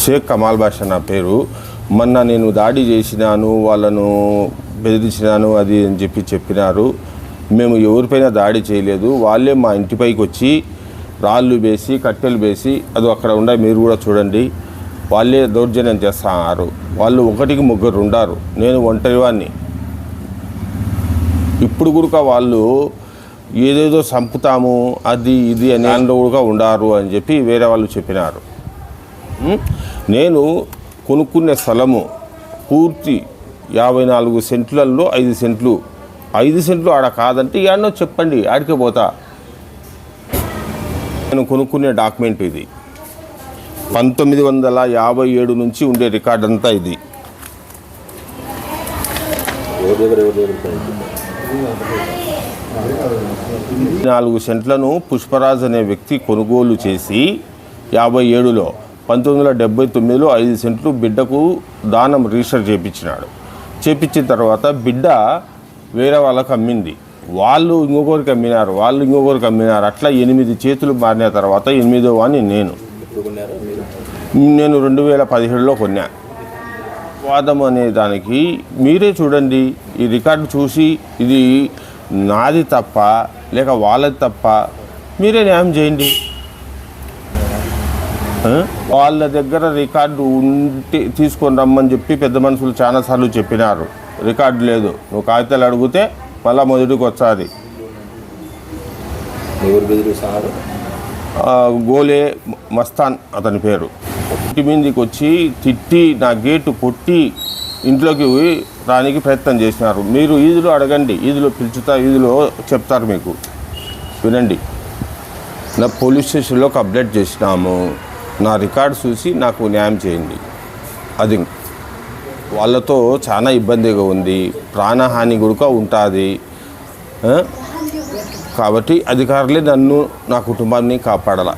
షేక్ కమాల్ బాషా నా పేరు. మొన్న నేను దాడి చేసినాను వాళ్ళను బెదిరించినాను అది అని చెప్పి చెప్పినారు. మేము ఎవరిపైన దాడి చేయలేదు. వాళ్ళే మా ఇంటిపైకి వచ్చి రాళ్ళు వేసి కట్టెలు వేసి అది అక్కడ ఉండే మీరు కూడా చూడండి వాళ్ళే దౌర్జన్యం చేస్తున్నారు వాళ్ళు ఒకటికి ముగ్గురు ఉండారు. నేను ఒంటరివాన్ని ఇప్పుడు కూడా వాళ్ళు ఏదేదో చంపుతాము అది ఇది అని దాంట్లో కూడా ఉండారు అని చెప్పి వేరే వాళ్ళు చెప్పినారు. నేను కొనుక్కునే స్థలము పూర్తి యాభై నాలుగు సెంట్లలో ఐదు సెంట్లు. ఐదు సెంట్లు ఆడ కాదంటే ఏడనో చెప్పండి ఆడికే పోతా. నేను కొనుక్కునే డాక్యుమెంట్ ఇది. పంతొమ్మిది వందల యాభై ఏడు నుంచి ఉండే రికార్డ్ అంతా ఇది. నాలుగు సెంట్లను పుష్పరాజ్ అనే వ్యక్తి కొనుగోలు చేసి యాభై ఏడులో పంతొమ్మిది వందల డెబ్బై తొమ్మిదిలో ఐదు సెంట్లు బిడ్డకు దానం రిజిస్టర్ చేపించినాడు. చేపించిన తర్వాత బిడ్డ వేరే వాళ్ళకి అమ్మింది. వాళ్ళు ఇంకొకరికి అమ్మినారు వాళ్ళు ఇంకొకరికి అమ్మినారు. అట్లా ఎనిమిది చేతులు మారిన తర్వాత ఎనిమిదో అని నేను. నేను రెండు వేల పదిహేడులో కొన్నాను వాదం అనే దానికి మీరే చూడండి. ఈ రికార్డు చూసి ఇది నాది తప్ప లేక వాళ్ళది తప్ప మీరే న్యాయం చేయండి. వాళ్ళ దగ్గర రికార్డు ఉంటే తీసుకొని రమ్మని చెప్పి పెద్ద మనుషులు చాలాసార్లు చెప్పినారు. రికార్డు లేదు. నువ్వు కాగితాలు అడిగితే మళ్ళీ మొదటికి వచ్చాది ఎవరు బెదిరిస్తున్నారు గోలే మస్తాన్ అతని పేరు. ఇంటి మీదకి వచ్చి తిట్టి నా గేటు కొట్టి ఇంట్లోకి రానికి ప్రయత్నం చేసినారు. మీరు ఈదులో అడగండి ఈదులో పిలుచుతా ఈదులో చెప్తారు మీకు. వినండి. నా పోలీస్ స్టేషన్లోకి అప్డేట్ చేసినాము. నా రికార్డు చూసి నాకు న్యాయం చేయండి. అది వాళ్ళతో చాలా ఇబ్బందిగా ఉంది. ప్రాణహాని కూడా ఉంటుంది. కాబట్టి అధికారులే నన్ను నా కుటుంబాన్ని కాపాడాల?